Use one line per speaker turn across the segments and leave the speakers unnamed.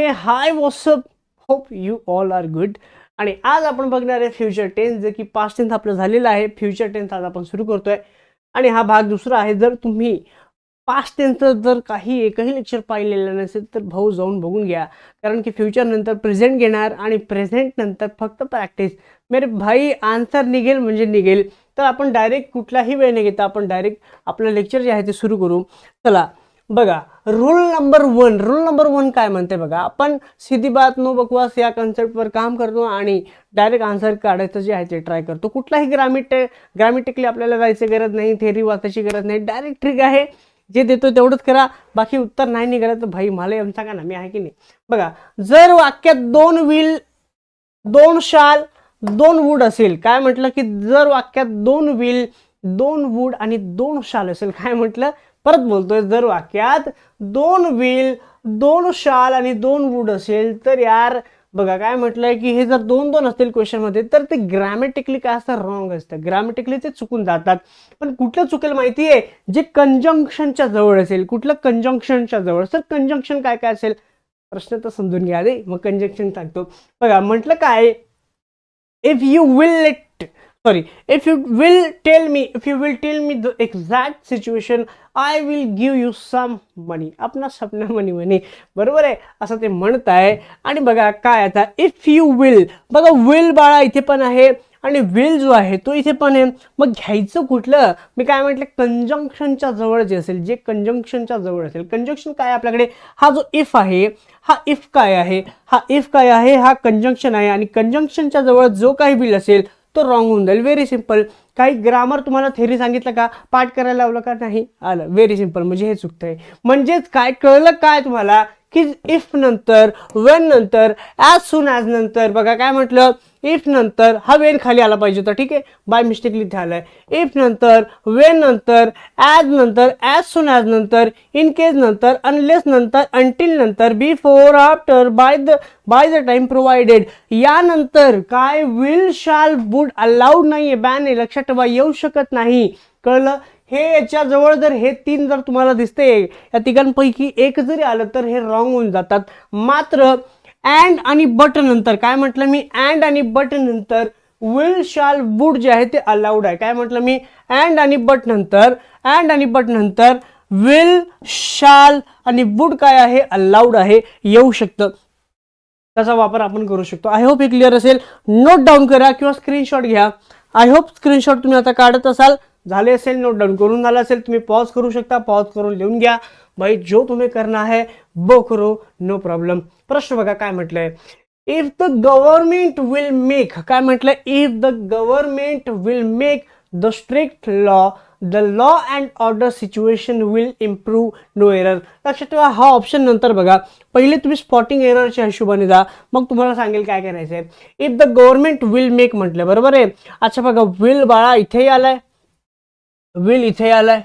Hey hi what's up hope you all are good आणि आज आपण बघणार आहे फ्युचर टेन्स जे की पास्ट टेन्स आपलं झालेलं आहे. फ्युचर टेन्स आज आपण सुरू करतोय. आणि हा भाग दुसरा आहे जर तुम्ही पास्ट टेन्सचं जर काही एकही लेक्चर पाहिलेलं नसेल तर भाऊ जाऊन बघून घ्या. कारण की फ्युचर नंतर प्रेझेंट घेणार आणि प्रेझेंट नंतर फक्त प्रॅक्टिस मेरे भाई आन्सर निघेल म्हणजे निघेल. तर आपण डायरेक्ट कुठलाही वेळ नाही घेता आपण डायरेक्ट आपलं लेक्चर जे आहे ते सुरू करू. चला बघा rule number one rule number one काय म्हणते बघा आपण सीधी बात नो बकवास या कन्सेप्टवर काम करतो आणि डायरेक्ट आन्सर काढायचं जे आहे ते ट्राय करतो. कुठलाही ग्रामिट ग्रामिटिकली आपल्याला जायची गरज नाही थेरी वाचायची गरज नाही डायरेक्ट ट्रिक आहे. जे देतो तेवढंच करा बाकी उत्तर नाही निघालं तर भाई मला येऊन सांगा ना मी आहे की नाही? बघा जर वाक्यात दोन व्हील दोन शाल दोन वूड असेल काय म्हटलं की जर वाक्यात दोन व्हील दोन वूड आणि दोन शाल असेल काय म्हटलं? परत बोलतोय जर वाक्यात दोन व्हील दोन शाल आणि दोन वूड असेल तर यार बघा काय म्हटलंय की हे जर दोन दोन असतील क्वेश्चनमध्ये तर ते ग्रॅमेटिकली काय असतं? रॉंग असतं. ग्रॅमॅटिकली ते चुकून जातात. पण कुठलं चुकेल माहिती आहे जे कंजंक्शनच्या जवळ असेल कुठलं कंजंक्शनच्या जवळ सर कंजंक्शन काय काय असेल? प्रश्न तर समजून घ्या रे मग कंजंक्शन सांगतो. बघा म्हटलं काय? If you will let sorry if you will tell me if you will tell me the exact situation i will give you some money. आपला सपना मनी मनी बरोबर आहे? असं ते म्हणत आहे आणि बघा काय आता इफ यू विल बघा विल बाळा इथे पण आहे. आणि विल जो आहे तो इथे पण आहे. मग घ्यायचं कुठलं? मी काय म्हटलं कंजंक्शनच्या जवळ जे असेल जे कंजंक्शनच्या जवळ असेल. कंजंक्शन काय आपल्याकडे? हा जो इफ आहे हा इफ काय आहे? हा इफ काय आहे? हा कंजंक्शन आहे. आणि कंजंक्शनच्या जवळ जो काही बिल असेल तो रॉंग होऊन जाईल. व्हेरी सिंपल काही ग्रामर तुम्हाला थेरी सांगितलं का? पाठ करायला लावलं का? नाही. आलं. व्हेरी सिंपल म्हणजे हे चुकतंय. म्हणजेच काय? कळलं काय तुम्हाला? की इफ नंतर वेन नंतर ॲज सून ॲज नंतर बघा काय म्हटलं? इफ नंतर हा वेन खाली आला पाहिजे होता ठीक आहे? बाय मिस्टेकली झालं आहे इफ नंतर वेन नंतर ॲज नंतर ॲज सून ॲज नंतर इन केस नंतर अनलेस नंतर अंटील नंतर before after by the by the time provided यानंतर काय विल शाल वुड अलाउड नाहीये. बॅन आहे. लक्षात ठेवा येऊ शकत नाही. कळलं? हे याच्या जवळ जर हे तीन जर तुम्हाला दिसते या तिघांपैकी एक जरी आलं तर हे रॉंग होऊन जातात. मात्र अँड आणि बट नंतर काय म्हटलं मी? अँड आणि बट नंतर विल शाल वूड जे आहे ते अलाउड आहे. काय म्हटलं मी? अँड आणि बट नंतर अँड आणि बट नंतर विल शाल आणि वूड काय आहे? अलाउड आहे. येऊ शकतं. त्याचा वापर आपण करू शकतो. आय होप हे क्लिअर असेल. नोट डाऊन करा किंवा स्क्रीनशॉट घ्या. आय होप स्क्रीनशॉट तुम्ही आता काढत असाल. झाले असेल नोट डाऊन करून झालं असेल तुम्ही पॉज करू शकता पॉज करून लिहून घ्या. भाई जो तुम्ही करना आहे वो करो नो प्रॉब्लेम प्रश्न बघा काय म्हटलंय? If the government will make काय म्हटलंय? If the government will make the strict law the law and order situation will improve no error लक्षात ठेवा हा ऑप्शन नंतर बघा. पहिले तुम्ही स्पॉटिंग एररच्या हिशोबाने जा. मग तुम्हाला सांगेल काय करायचं आहे if the government will make म्हटलं बरोबर आहे? अच्छा बघा विल बाळा इथेही आलाय. विल इथे आलाय.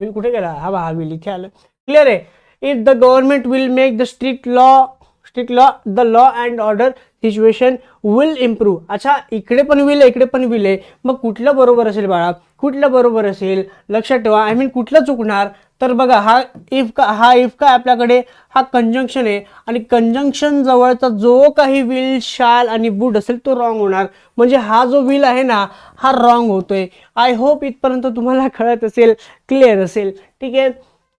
विल कुठे गेला? हा बा हा विल इथे आलाय. क्लिअर आहे? If the government will make the strict law strict law the law and order situation will improve अच्छा इकडे पण विल इकडे पण विल आहे. मग कुठलं बरोबर असेल बाळा? कुठलं बरोबर असेल? लक्षात ठेवा. आय मीन कुठलं चुकणार? तर बघा हा इफ का हा इफ का आपल्याकडे हा कंजंक्शन आहे. आणि कंजंक्शन जवळचा जो काही विल शाल आणि वुड असेल तो रॉंग होणार. म्हणजे हा जो विल आहे ना हा रॉंग होतोय. आय होप इथपर्यंत तुम्हाला कळत असेल क्लिअर असेल. ठीक आहे?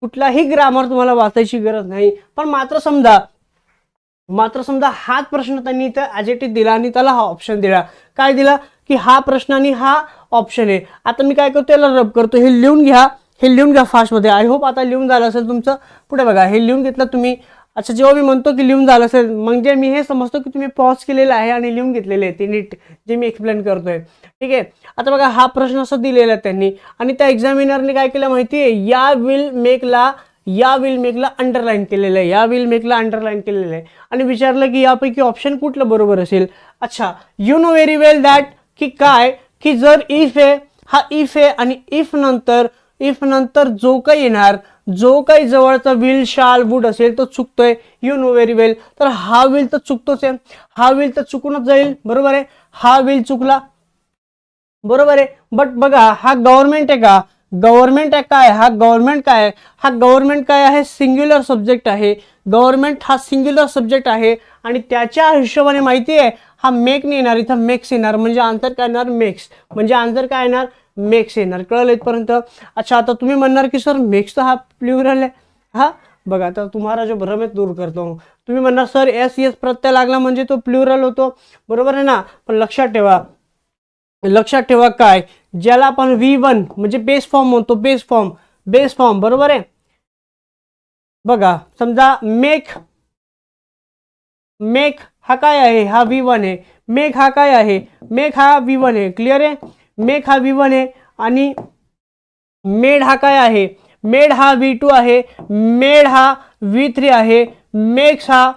कुठलाही ग्रामर तुम्हाला वाचायची गरज नाही. पण मात्र समजा मात्र समजा हाच प्रश्न त्यांनी इथं ॲज दिला आणि त्याला हा ऑप्शन दिला. काय दिला? की हा प्रश्न आणि हा ऑप्शन आहे. आता मी काय करतो याला रब करतो हे लिहून घ्या. हे लिहून घ्या फास्टमध्ये आय होप आता लिहून झालं असेल तुमचं. पुढे बघा हे लिहून घेतलं तुम्ही. अच्छा जेव्हा मी म्हणतो की लिहून झालं असेल म्हणजे मी हे समजतो की तुम्ही पॉज केलेलं आहे आणि लिहून घेतलेले आहे ते नीट जे मी एक्सप्लेन करतोय. ठीक आहे? आता बघा हा प्रश्न असं दिलेला आहे त्यांनी. आणि त्या एक्झामिनरने काय केलं माहिती आहे या विल मेकला या विल मेकला अंडरलाईन केलेलं आहे. या विल मेकला अंडरलाईन केलेलं आहे. आणि विचारलं की यापैकी ऑप्शन कुठलं बरोबर असेल? अच्छा you know very well that की काय? की जर इफ आहे हा इफ आहे आणि इफ नंतर इफ नंतर जो काही येणार जो काही जवळचा विल शाल बूट असेल तो चुकतोय. यू नो व्हेरी वेल तर हा विल तर चुकतोच आहे. हा विल तर चुकूनच जाईल. बरोबर आहे? हा विल चुकला. बरोबर आहे? बट बघा हा गव्हर्नमेंट आहे का? गव्हर्नमेंट काय? हा गव्हर्नमेंट काय? आहे? हा गव्हर्नमेंट काय आहे? सिंग्युलर सब्जेक्ट आहे. गव्हर्नमेंट हा सिंग्युलर सब्जेक्ट आहे. आणि त्याच्या हिशोबाने माहिती आहे हा मेक नाही इथं मेक्स येणार. म्हणजे आन्सर मेक्स म्हणजे आन्सर काय मेक्स येणार. कळलं इथपर्यंत? अच्छा आता तुम्ही म्हणणार की, सर मेक्स तर हा प्ल्युरल आहे हा? बघा, आता तुम्हाला जो भ्रम आहे दूर करतो. हूँ. तुम्ही म्हणणार, सर एस एस प्रत्यय लागला म्हणजे तो प्ल्युरल होतो. बरोबर आहे ना? पण लक्षात ठेवा. लक्षात ठेवा काय? ज्याला व्ही वन म्हणजे बेस फॉर्म म्हणतो बेस फॉर्म बेस फॉर्म बरोबर आहे? बघा, समजा मेक मेक हा काय आहे? हा व्ही वन आहे. मेक हा काय आहे? मेक हा व्ही वन आहे. क्लिअर आहे? मेक हा व्ही वन आहे. आणि मेड हा काय आहे? मेड हा व्ही टू आहे. मेड हा व्ही थ्री आहे. मेक्स हा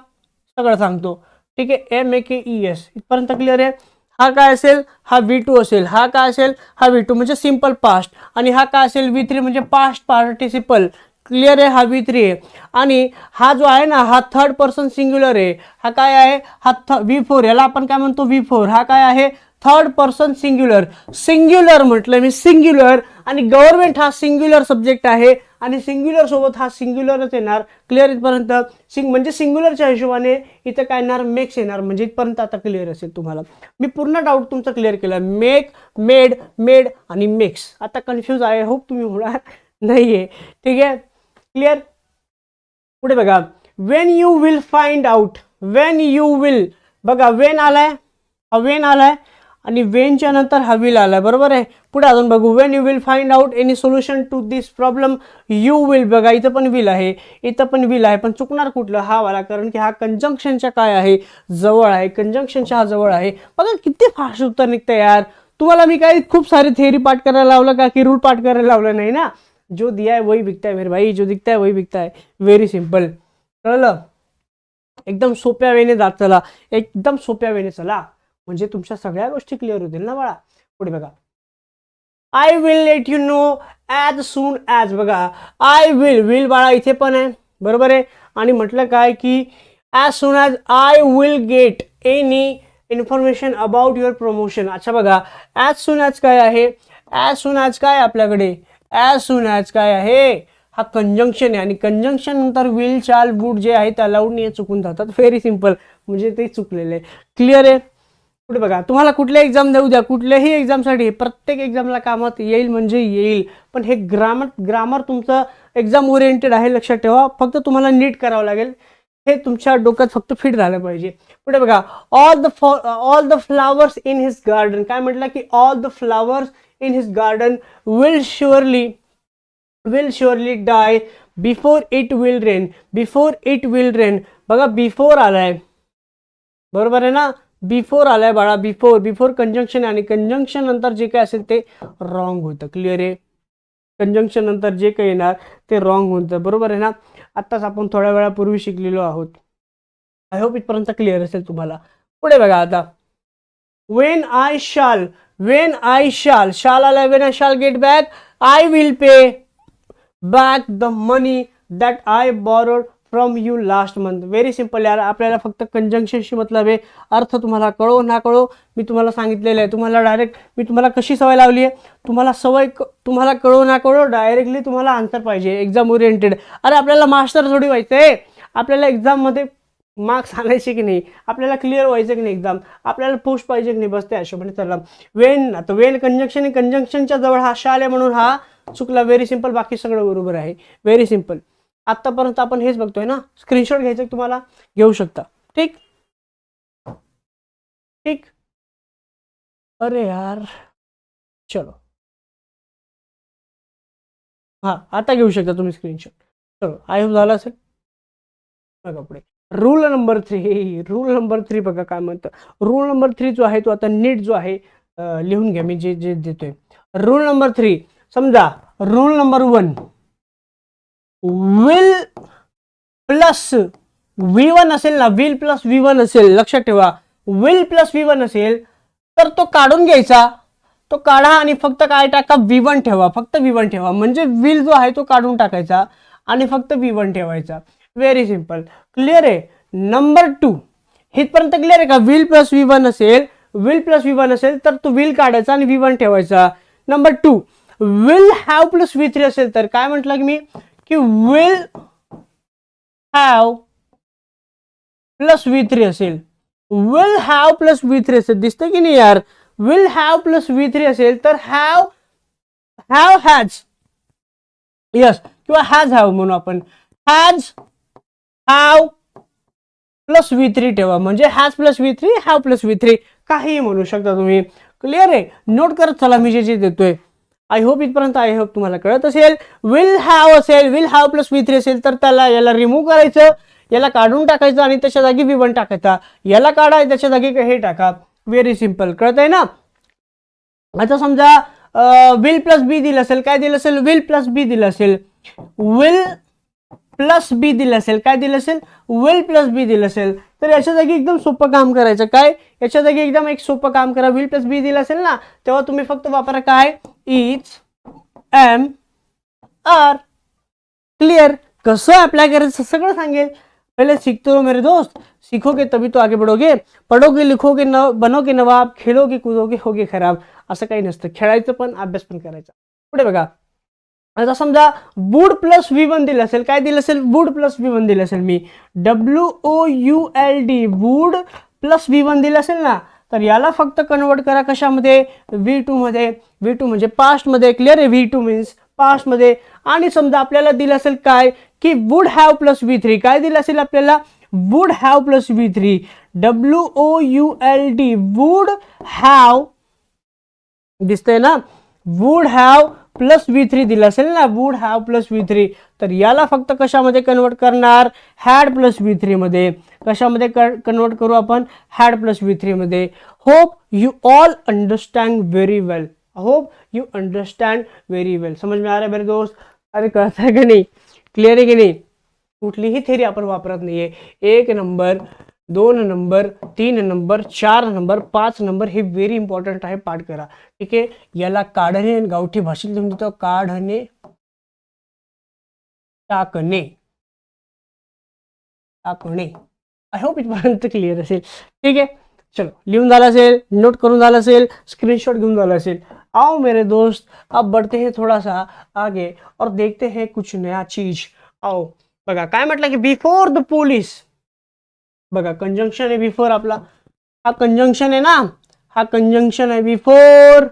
सगळं सांगतो. ठीक आहे? M A K E S इथपर्यंत क्लिअर आहे? हा काय असेल? हा व्ही टू असेल. हा काय असेल? हा व्ही टू म्हणजे सिंपल पास्ट आणि हा काय असेल? व्ही थ्री म्हणजे पास्ट पार्टिसिपल क्लिअर आहे हा व्ही थ्री आहे. आणि हा जो आहे ना हा थर्ड पर्सन सिंग्युलर आहे. हा काय आहे? हा थ व्ही फोर याला आपण काय म्हणतो? व्ही फोर हा काय आहे? थर्ड पर्सन सिंग्युलर सिंग्युलर म्हटलं मी सिंग्युलर आणि गव्हर्नमेंट हा सिंग्युलर सब्जेक्ट आहे. आणि सिंग्युलर सोबत हा सिंग्युलरच येणार. क्लिअर इथपर्यंत? सिंग म्हणजे सिंग्युलरच्या हिशोबाने इथं काय येणार? मेक्स येणार. म्हणजे इथपर्यंत आता क्लिअर असेल तुम्हाला. मी पूर्ण डाऊट तुमचा क्लिअर केला. मेक मेड मेड आणि मेक्स आता कन्फ्यूज आहे. होप तुम्ही होणार नाही आहे ठीक आहे? क्लिअर पुढे बघा. When you will find out when you will बघा वेन आलाय? हा वेन आलाय. आणि वेनच्या नंतर हा विल आलाय. बरोबर आहे? पुढे अजून बघू. When you will find out any solution to this problem you will बघा इथं पण विल आहे. इथं पण विल आहे. पण चुकणार कुठलं? हा वाला. कारण की हा कंजंक्शनच्या काय आहे? जवळ आहे. कंजंक्शनच्या हा जवळ आहे. बघा किती फास्ट उत्तर निघतं यार. तुम्हाला मी काही खूप सारी थेअरी पाठ करायला लावलं का? की रूल पाठ करायला लावलं नाही ना? जो दिया है वही बिकता है मेरे भाई जो दिखता है वही बिकता है। व्हेरी सिंपल कळलं एकदम सोप्या वेने जात चला। एकदम सोप्या वेने चला। म्हणजे तुमच्या सगळ्या गोष्टी क्लिअर होतील ना बाळा? पुढे बघा. I will let you know as soon as बघा. आय विल विल बाळा इथे पण आहे. बरोबर आहे? आणि म्हटलं काय की as soon as I will get any information about your promotion अच्छा बघा. ॲज सून ॲज काय आहे? ॲज सून ॲज काय आपल्याकडे? ॲज सून ॲज काय आहे हा कंजंक्शन आहे. आणि कंजंक्शन नंतर विल चाल बूट जे आहे त्या लावून हे चुकून जातात. व्हेरी सिंपल म्हणजे ते चुकलेलं. आहे क्लिअर आहे? कुठे बघा. तुम्हाला कुठल्या एक्झाम देऊ द्या. कुठल्याही एक्झामसाठी प्रत्येक एक्झामला कामात येईल म्हणजे येईल. पण हे ग्रामर ग्रामर तुमचं एक्झाम ओरिएंटेड आहे लक्षात ठेवा. फक्त तुम्हाला नीट करावं लागेल. हे तुमच्या डोक्यात फक्त फिट झालं पाहिजे. पुढे बघा. All the all the flowers in his garden काय म्हटलं की all the flowers in his garden will surely will surely die before it will rain before it will rain बघा बिफोर आलाय. बरोबर आहे ना? बिफोर आलाय बाळा बिफोर बिफोर कंजंक्शन आणि कंजंक्शन नंतर जे काय असेल ते रॉंग होतं. क्लिअर आहे? कंजंक्शन नंतर जे काही येणार ते रॉंग होतं. बरोबर आहे ना? आत्ताच आपण थोड्या वेळापूर्वी शिकलेलो आहोत. आय होप इथपर्यंत क्लिअर असेल तुम्हाला. पुढे बघा आता. When I shall when I shall shall आलाय when I shall get back I will pay back the money that I borrowed from you last month very simple यार. आपल्याला फक्त कंजंक्शनशी मतलब आहे. अर्थ तुम्हाला कळो ना कळो मी तुम्हाला सांगितलेलं आहे. तुम्हाला डायरेक्ट मी तुम्हाला कशी सवय लावली आहे? तुम्हाला सवय क- तुम्हाला कळो ना कळो डायरेक्टली तुम्हाला आन्सर पाहिजे. एक्झाम ओरिएंटेड अरे आपल्याला मास्टर थोडी व्हायचं आहे आपल्याला एक्झाममध्ये मार्क्स आणायचे की नाही? आपल्याला क्लिअर व्हायचं की नाही एक्झाम आपल्याला पुश पाहिजे की नाही? बस त्या हिशोबाने चला वेन आता वेन कंजंक्शन कंजंक्शनच्या जवळ हा शाल म्हणून हा चुकला. व्हेरी सिंपल बाकी सगळं बरोबर आहे. व्हेरी सिंपल आत्तापर्यंत आपण हेच बघतोय ना? स्क्रीनशॉट घ्यायचं तुम्हाला? घेऊ शकता. ठीक ठीक अरे यार. चलो. हा आता घेऊ शकता तुम्ही स्क्रीनशॉट चलो आय होप झालं असेल. बघा पुढे. Rule number three rule number three बघा काय म्हणतं. रूल नंबर थ्री जो आहे तो आता नीट जो आहे लिहून घ्या. मी जे जे देतोय. रूल नंबर थ्री समजा rule number one will plus V one असेल ना विल प्लस व्ही वन असेल लक्षात ठेवा. विल प्लस व्ही वन असेल तर तो काढून घ्यायचा. तो काढा आणि फक्त काय टाका व्ही वन ठेवा. फक्त व्ही वन ठेवा. म्हणजे विल जो आहे तो काढून टाकायचा आणि फक्त व्ही वन ठेवायचा. व्हेरी सिंपल क्लिअर आहे? नंबर टू हितपर्यंत क्लिअर आहे का? विल प्लस व्ही वन असेल विल प्लस व्ही वन असेल तर तो विल काढायचा आणि व्ही वन ठेवायचा. Number two will have plus V three असेल तर काय म्हटलं की मी? की will have plus V three असेल. Will have plus V three असेल. दिसतं की नाही यार? Will have plus V three असेल तर हॅव हॅव हॅज यस किंवा हॅज हॅव म्हणू आपण. Has have plus V three ठेवा. म्हणजे has plus V three have plus V three. काहीही म्हणू शकता तुम्ही. क्लिअर आहे? नोट करत चला मी जे जे देतोय. आय होप इथपर्यंत आय होप तुम्हाला कळत असेल. विल हॅव असेल will have plus V three असेल तर त्याला याला रिमूव्ह करायचं. याला काढून टाकायचं आणि त्याच्या जागी व्ही वन टाकायचा. याला काढा त्याच्या जागी हे टाका. व्हेरी सिंपल कळत आहे ना? आता समजा विल प्लस बी दिलं असेल. काय दिलं असेल? विल प्लस बी दिलं असेल. विल प्लस बी दिलं असेल. काय दिलं असेल? विल प्लस बी दिलं असेल. तर याच्या जागी एकदम सोपं काम करायचं. काय? याच्या जागी एकदम एक सोपं काम करा. विल प्लस बी दिलं असेल ना तेव्हा तुम्ही फक्त वापरा काय? इज एम आर क्लिअर कसं अप्लाय करायचं सगळं सांगेल. पहले सीखते मेरे दोस्त. सीखोगे तभी तो आगे बढ़ोगे. पढ़ोगे लिखोगे न बनोगे नवाब. खेळोगे कूदोगे होगे खराब. असं काही नसतं. खेळायचं पण अभ्यास पण करायचा. पुढे बघा. आता समजा वूड प्लस व्ही वन दिलं असेल काय दिलं असेल? वूड प्लस व्ही वन दिलं असेल मी. W O U L D would plus V one दिलं असेल ना तर याला फक्त कन्वर्ट करा कशामध्ये? व्ही टू मध्ये. व्ही टू म्हणजे पास्टमध्ये क्लिअर आहे. व्ही टू मीन्स पास्टमध्ये आणि समजा आपल्याला दिलं असेल काय? की would have plus V three काय दिलं असेल आपल्याला? Would have plus V three W O U L D would have दिसतंय ना? Would have plus V three दिलं असेल ना would have plus V three तर याला फक्त कशामध्ये कन्वर्ट करणार? हॅड प्लस व्ही थ्रीमध्ये कशामध्ये कशामध्ये कन्वर्ट करू आपण? Had plus V थ्रीमध्ये hope you all understand very well hope you understand very well समज में आ रहा है मेरे दोस्त? अरे कळत आहे की नाही? क्लिअर आहे की नाही? कुठलीही थेरी आपण वापरत नाहीये. एक नंबर दोन नंबर, तीन नंबर, चार नंबर, पाच नंबर हे व्हेरी इम्पॉर्टंट आहे पाठ करा ठीक आहे? याला काढणे गावठी भाषेत लिहून देतो. काढणे, टाकणे. टाकणे. आय होप इथपर्यंत क्लिअर असेल. ठीक आहे? चलो, लिहून झालं असेल नोट करून झालं असेल स्क्रीनशॉट घेऊन झालं असेल. आओ मेरे दोस्त, अब बढ़ते हैं थोड़ा सा आगे और देखते हैं कुछ नया चीज़. आओ, बघा, काय म्हटलं की बिफोर द पोलीस बघा कंजंक्शन आहे बिफोर आपला. हा कंजंक्शन आहे ना? हा कंजंक्शन आहे बिफोर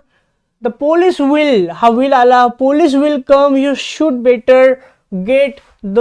द पोलीस विल हा विल आला. Police will come you should better get the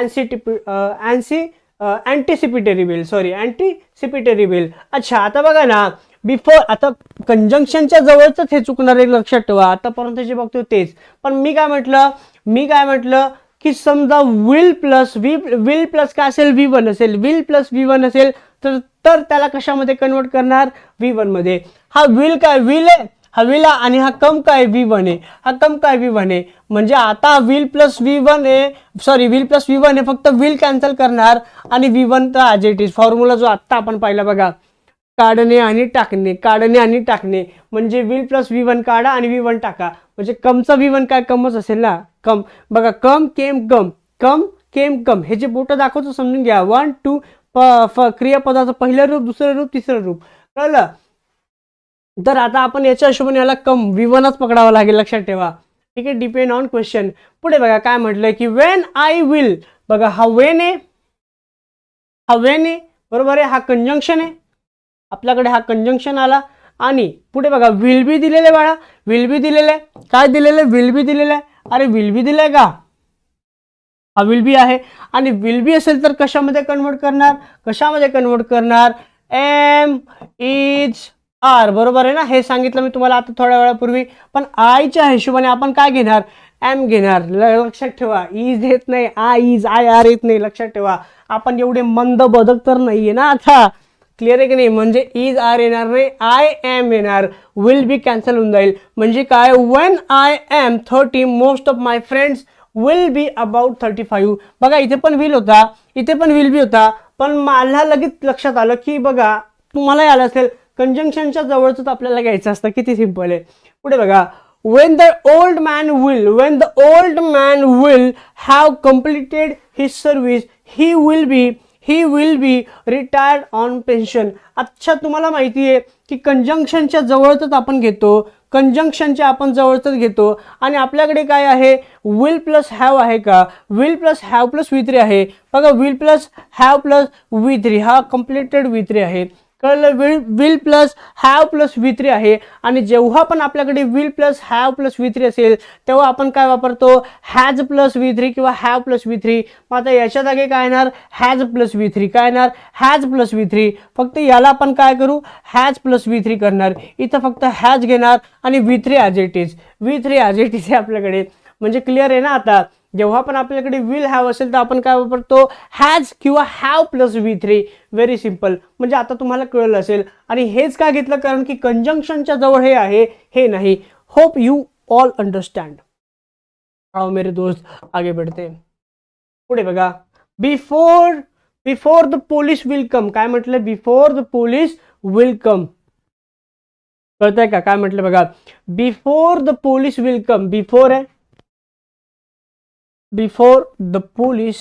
अँसिटिपि अँसी anticipatory bill sorry anticipatory bill अच्छा आता बघा ना. बिफोर आता कंजंक्शनच्या जवळच हे चुकणार आहे लक्षात ठेवा. आतापर्यंत जे बघतो तेच. पण मी काय म्हटलं? मी काय म्हटलं? की समजा will plus V will plus काय असेल व्ही वन असेल विल प्लस व्ही वन असेल तर तर त्याला कशामध्ये कन्वर्ट करणार व्ही वनमध्ये हा विल काय विल आहे हा विला आणि हा कम काय व्ही वन आहे हा कम काय व्ही वन आहे म्हणजे आता विल प्लस व्ही वन आहे sorry will plus V one आहे फक्त विल कॅन्सल करणार आणि व्ही वन तर आज इट इज फॉर्म्युला जो आत्ता आपण पाहिला बघा काढणे आणि टाकणे काढणे आणि टाकणे म्हणजे विल प्लस व्ही वन काढा आणि व्ही वन टाका म्हणजे कमचा व्ही वन काय कमच असेल ना कम. बघा कम केम गम. कम केम कम हे जे बोटं दाखवतो समजून घ्या. वन टू क्रियापदाचं पहिलं रूप दुसरं रूप तिसरं रूप. कळलं? तर आता आपण याच्या हिशोबाने याला कम विवनच पकडावं लागेल. लक्षात ठेवा. ठीक आहे डिपेंड ऑन क्वेश्चन पुढे बघा काय म्हटलंय की वेन आय विल बघा हा वेन आहे. हा वेन आहे. बरोबर आहे? हा कंजंक्शन आहे. आपल्याकडे हा कंजंक्शन आला. आणि पुढे बघा विल बी दिलेले बाळा. विल बी दिलेलं आहे. काय दिलेलं आहे? विल बी दिलेलं आहे. अरे विल बी दिलंय का? हा विल बी आहे. आणि विल बी असेल तर कशामध्ये कन्वर्ट करणार? कशामध्ये कन्वर्ट करणार? एम इज आर बरोबर आहे ना? हे सांगितलं मी तुम्हाला आता थोड्या वेळापूर्वी. पण आयच्या हिशोबाने आपण काय घेणार? एम घेणार. लक्षात ठेवा. इज येत नाही. आय इज आय आर येत नाही. लक्षात ठेवा. आपण एवढे मंद बदक तर नाहीये ना आता. क्लिअर आहे की नाही? म्हणजे इज आर येणार नाही. आय एम येणार. विल बी कॅन्सल होऊन जाईल. म्हणजे काय? When I am thirty most of my friends will be about thirty five बघा इथे पण विल होता. इथे पण विल बी होता. पण मला लगेच लक्षात आलं की बघा तुम्हालाही आलं असेल. कंजंक्शनच्या जवळच आपल्याला घ्यायचं असतं. किती सिंपल आहे. पुढे बघा. When the old man will when the old man will have completed his service he will be he will be retired on pension अच्छा तुम्हाला माहिती आहे की कंजंक्शनच्या जवळच आपण घेतो कंजंक्शनच्या आपण जवळच घेतो. आणि आपल्याकडे काय आहे? विल प्लस हॅव आहे का? Will plus have plus V three आहे. बघा will plus have plus V three हा कम्प्लिटेड वी थ्री आहे. कळलं will will plus have plus V three आहे. आणि जेव्हा पण आपल्याकडे will plus have plus V three असेल तेव्हा आपण काय वापरतो? हॅज प्लस वी थ्री किंवा हॅव प्लस वी थ्री मग आता याच्या जागी काय येणार? हॅज प्लस वी थ्री काय येणार? हॅज प्लस वी थ्री फक्त याला आपण काय करू? हॅज प्लस वी थ्री करणार. इथं फक्त हॅज घेणार आणि V three as it is V three as it is आहे आपल्याकडे. म्हणजे क्लिअर आहे ना आता? जेव्हा पण आपल्याकडे विल हॅव असेल तर आपण काय वापरतो? हॅज किंवा have plus V three very simple म्हणजे आता तुम्हाला कळलं असेल. आणि हेच का घेतलं? कारण की कंजंक्शनच्या जवळ हे आहे हे नाही. होप यू ऑल अंडरस्टँड आओ मेरे दोस्त आगे बढ़ते. पुढे बघा. Before before the police will come काय म्हटलं? Before the police will come कळतंय का? काय म्हटलं बघा? Before the police will come before आहे बिफोर द पोलीस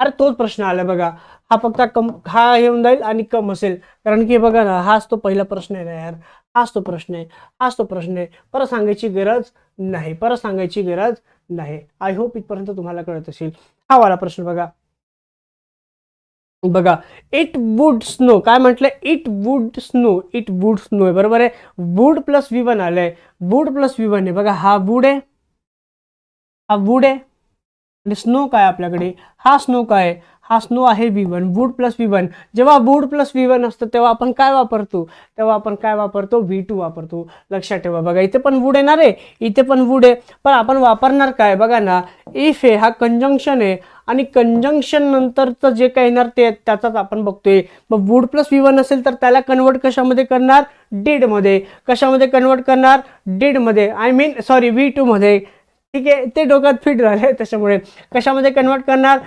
अरे तोच प्रश्न आला बघा. हा फक्त कम हा येऊन जाईल आणि कम असेल. कारण की बघा ना हाच तो पहिला प्रश्न आहे ना यार. हाच तो प्रश्न आहे. हाच तो प्रश्न आहे. परत सांगायची गरज नाही. परत सांगायची गरज नाही. आय होप इथपर्यंत तुम्हाला कळत असेल. हा वाला प्रश्न बघा. बघा. इट वुड स्नो काय म्हटलं? It would snow it would snow आहे. बरोबर आहे? वुड प्लस वी वन आलंय. वुड प्लस वी वन आहे. बघा हा वुड आहे. हा वूड आहे. आणि स्नो काय आपल्याकडे? हा स्नो काय? हा स्नो आहे V one would plus V one जेव्हा वूड प्लस व्ही वन असतं तेव्हा आपण काय वापरतो? तेव्हा आपण काय वापरतो? व्ही टू वापरतो. लक्षात ठेवा. बघा इथे पण वूड येणार आहे. इथे पण वूड आहे. पण आपण वापरणार काय? बघा ना इफ आहे हा कंजंक्शन आहे. आणि कंजंक्शन नंतरचं जे काही येणार ते त्याचाच आपण बघतोय. मग वूड प्लस व्ही वन असेल तर त्याला कन्वर्ट कशामध्ये करणार? डेडमध्ये कशामध्ये कन्वर्ट करणार? डेडमध्ये आय मीन सॉरी व्ही टूमध्ये ठीक आहे? ते डोक्यात फिट झाले त्याच्यामुळे कशामध्ये कन्वर्ट करणार?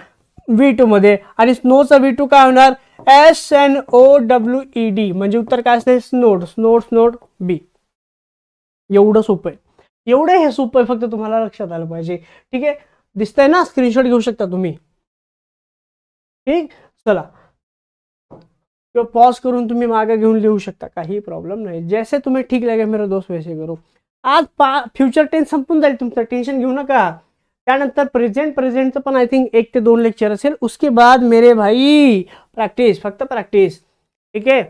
व्ही टू मध्ये. आणि स्नोचं व्ही टू काय होणार? S N O W E D म्हणजे उत्तर काय असते? स्नोड स्नोड स्नोड बी एवढं सोपं आहे. एवढं हे सोपं आहे फक्त तुम्हाला लक्षात आलं पाहिजे. ठीक आहे? दिसतंय ना? स्क्रीनशॉट घेऊ शकता तुम्ही. ठीक? चला. किंवा पॉज करून तुम्ही मागे घेऊन लिहू शकता. काही प्रॉब्लेम नाही. जैसे तुम्ही ठीक लगे मेरा दोस्त वैसे करो. आज पा फ्युचर टेन्स संपून जाईल तुमचं. टेन्शन घेऊ नका. त्यानंतर प्रेझेंट प्रेझेंटचं पण आय थिंक एक ते दोन लेक्चर असेल. उसके बाद मेरे भाई प्रॅक्टिस फक्त प्रॅक्टिस ठीक आहे?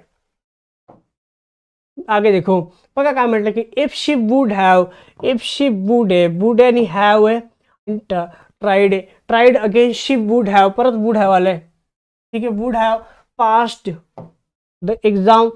आगे देखो. बघा काय म्हटलं की if she would have if she would आहे वूड आणि हॅव आहे ट्राईड आहे tried again she would have परत वूड हॅव आलंय. ठीक आहे? Would have passed the exam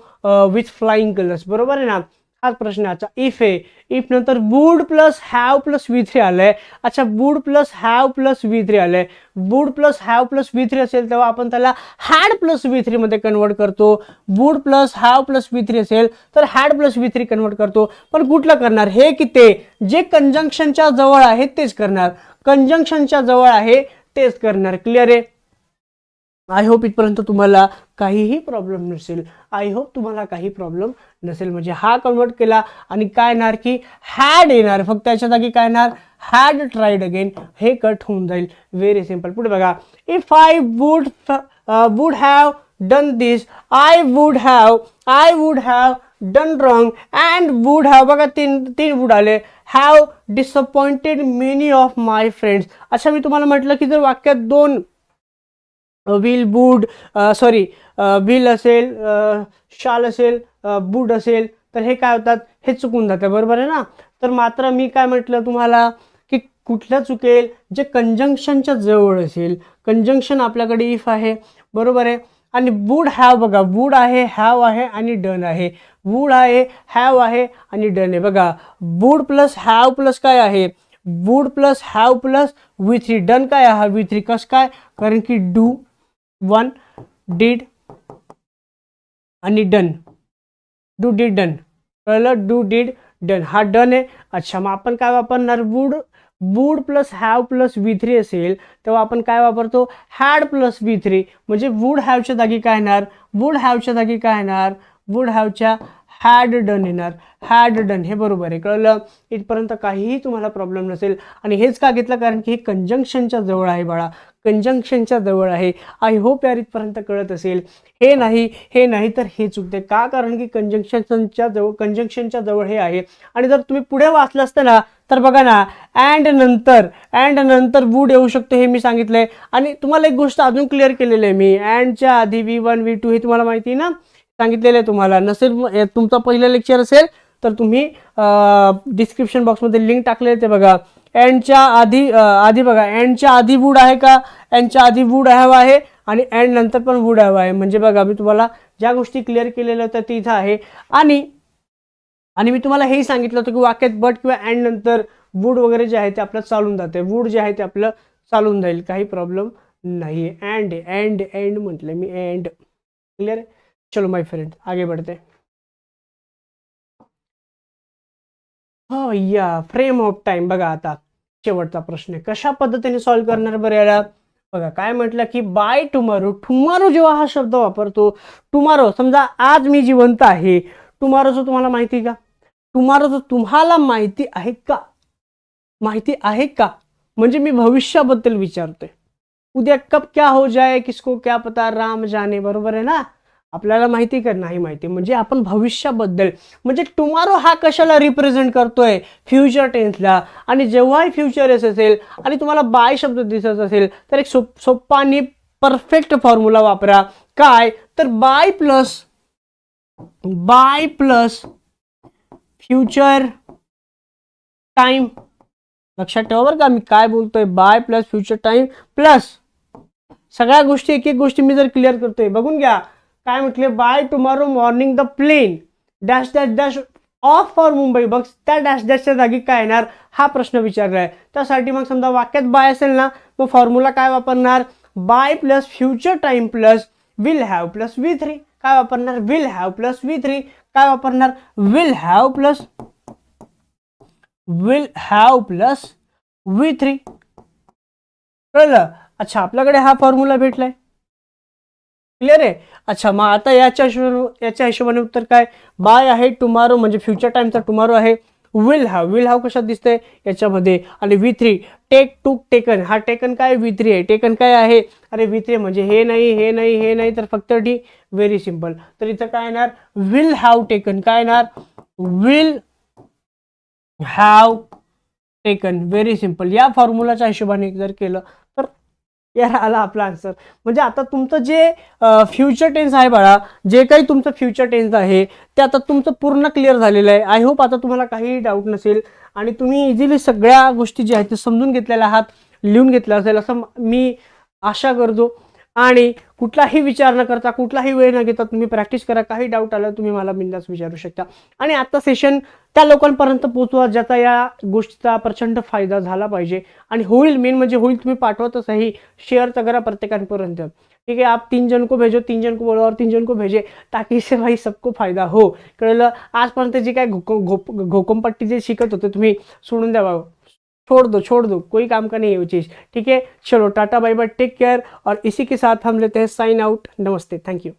with flying colours बरोबर आहे ना? हाच प्रश्न आहे. इफ आहे इफ नंतर would plus have plus V three आलंय. अच्छा would plus have plus V three आलंय. Would plus have plus V three असेल तेव्हा आपण त्याला हॅड प्लस वी थ्री मध्ये कन्वर्ट करतो. Would plus have plus V three असेल तर had plus V three convert करतो. पण कुठलं करणार? हे की ते जे कंजंक्शनच्या जवळ आहे तेच करणार. कंजंक्शनच्या जवळ आहे तेच करणार. क्लिअर आहे? आय होप इथपर्यंत तुम्हाला काहीही प्रॉब्लेम नसेल. आय होप तुम्हाला काही प्रॉब्लेम नसेल. म्हणजे हा कन्वर्ट केला आणि काय येणार की हॅड येणार. फक्त याच्या जागी काय येणार? हॅड ट्राईड अगेन हे कट होऊन जाईल. व्हेरी सिंपल पुढे बघा. If I would would have done this I would have I would have done wrong and would have बघा तीन तीन वूड आले. Have disappointed many of my friends अच्छा मी तुम्हाला म्हटलं की जर वाक्यात दोन विल बूड सॉरी विल असेल शाल असेल बूड असेल तर हे काय होतात? हे चुकून जातं बरोबर आहे ना? तर मात्र मी काय म्हटलं तुम्हाला की कुठलं चुकेल जे कंजंक्शनच्या जवळ असेल. कंजंक्शन आपल्याकडे इफ आहे बरोबर आहे? आणि वूड हॅव बघा वूड आहे हॅव आहे आणि डन आहे. वूड आहे हॅव आहे आणि डन आहे. बघा वूड प्लस हॅव प्लस काय आहे? Would plus have plus V three done काय हा वी थ्री कस काय? कारण की डू वन डीड आणि डन डू डीड डन कळलं? डू डीड डन हा डन आहे. अच्छा मग आपण काय वापरणार? Would would plus have plus V three असेल तेव्हा आपण काय वापरतो? हॅड प्लस वी थ्री म्हणजे वूड हॅवच्या जागी काय येणार? वूड हॅवच्या जागी काय येणार? वूड हॅवच्या हॅड डन येणार हॅड डन हे बरोबर आहे कळलं? इथपर्यंत काहीही तुम्हाला प्रॉब्लेम नसेल. आणि हेच का घेतलं? कारण की हे कंजंक्शनच्या जवळ आहे बाळा. कंजंक्शनच्या जवळ आहे. आय होप यार इथपर्यंत कळत असेल. हे नाही हे नाही तर हे चुकते का? कारण की कंजंक्शनच्या जवळ कंजंक्शनच्या जवळ हे आहे. आणि जर तुम्ही पुढे वाचलं असतं ना तर बघा ना अँड नंतर अँड नंतर वूड येऊ शकतो हे मी सांगितलंय. आणि तुम्हाला एक गोष्ट अजून क्लिअर केलेली आहे मी. अँडच्या आधी व्ही वन व्ही टू हे तुम्हाला माहिती आहे ना? सांगितलेलं आहे तुम्हाला. नसेल हे तुमचं पहिलं लेक्चर असेल तर तुम्ही डिस्क्रिप्शन बॉक्समध्ये लिंक टाकले ते बघा. अँडच्या आधी आधी बघा. अँडच्या आधी वूड आहे का? अँडच्या आधी वूड हवा आहे आणि अँड नंतर पण वूड हवा आहे. म्हणजे बघा मी तुम्हाला ज्या गोष्टी क्लिअर केलेल्या होत्या ते इथं आहे. आणि आणि मी तुम्हाला हेही सांगितलं होतं की वाक्यात बट किंवा अँड नंतर वूड वगैरे जे आहे ते आपलं चालून जाते. वूड जे आहे ते आपलं चालून जाईल. काही प्रॉब्लेम नाही आहे अँड अँड अँड म्हटलं मी. अँड क्लिअर चलो माय फ्रेंड आगे बढ़ते हैं. हो या फ्रेम ऑफ टाइम बघा आता शेवटचा प्रश्न आहे. कशा पद्धतीने सॉल्व्ह करणार बरं याला? बघा काय म्हटलं की बाय टुमारो टुमारो जेव्हा हा शब्द वापरतो टुमारो समजा आज मी जिवंत आहे टुमारोचं तुम्हाला माहिती आहे का? टुमारोचं तुम्हाला माहिती आहे का? माहिती आहे का? म्हणजे मी भविष्याबद्दल विचारतोय. उद्या कब क्या हो जाए किसको क्या पता राम जाने बरोबर आहे ना? आपल्याला माहिती का? नाही माहिती. म्हणजे आपण भविष्याबद्दल म्हणजे टुमारो हा कशाला रिप्रेझेंट करतोय? फ्युचर टेन्सला आणि जेव्हाही फ्युचर असेल आणि तुम्हाला बाय शब्द दिसत असेल तर एक सोप सोप्पा आणि परफेक्ट फॉर्म्युला वापरा. काय? तर by plus by plus future time लक्षात ठेवा बरं का मी काय बोलतोय? By plus future time plus सगळ्या गोष्टी एक एक गोष्टी मी जर क्लिअर करतोय बघून घ्या. काय म्हटले? By tomorrow morning the plane dash dash dash off for Mumbai बघ त्या डॅश डॅशच्या जागी काय येणार? हा प्रश्न विचारला आहे त्यासाठी मग समजा वाक्यात बाय असेल ना मग फॉर्म्युला काय वापरणार? By plus future time plus will have plus V three काय वापरणार? Will have plus V three काय वापरणार? Will have plus will have plus V three कळलं? अच्छा आपल्याकडे हा फॉर्म्युला भेटलाय. क्लिअर आहे? अच्छा मग आता याच्या हिशोबाने याच्या हिशोबाने उत्तर काय? बाय आहे टुमारो म्हणजे फ्युचर टाइमचा टुमारो आहे. विल हॅव विल हॅव कशात दिसतंय? याच्यामध्ये. आणि V three take took taken हा टेकन काय? व्ही थ्री आहे. टेकन काय आहे? अरे व्ही थ्री म्हणजे हे नाही हे नाही हे नाही तर फक्त डी व्हेरी सिंपल तर इथं काय येणार? विल हॅव टेकन काय येणार? Will have taken very simple या फॉर्म्युलाच्या हिशोबाने जर केलं तर यार आला आपला आन्सर म्हणजे आता तुमचं जे फ्युचर टेन्स आहे बाळा जे काही तुमचं फ्युचर टेन्स आहे ते आता तुमचं पूर्ण क्लिअर झालेलं आहे. आय होप आता तुम्हाला काही डाऊट नसेल. आणि तुम्ही इझिली सगळ्या गोष्टी ज्या आहेत ते समजून घेतलेल्या आहात लिहून घेतल्या असेल असं मी आशा करतो. आणि कुठलाही विचार न करता कुठलाही वेळ न घेता तुम्ही प्रॅक्टिस करा. काही डाऊट आला तुम्ही मला बिंदास विचारू शकता. आणि आता सेशन त्या लोकांपर्यंत पोहोचवा ज्याचा या गोष्टीचा प्रचंड फायदा झाला पाहिजे. आणि होईल मेन म्हणजे होईल तुम्ही पाठवतच आहे शेअर तर करा प्रत्येकांपर्यंत. ठीक है आप तीन जन को भेजो तीन जन को बोलो और तीन जन को भेजे ताकि इससे भाई सबको फायदा हो. कळलं? आजपर्यंत जी काय घोक घोकमपट्टी जे शिकत होते तुम्ही सोडून द्या बाबा छोड़ दो छोड़ दो कोई काम का नहीं है वो चीज़। ठीक है? चलो tata bye bye take care और इसी के साथ हम लेते हैं साइन आउट। नमस्ते थैंक यू।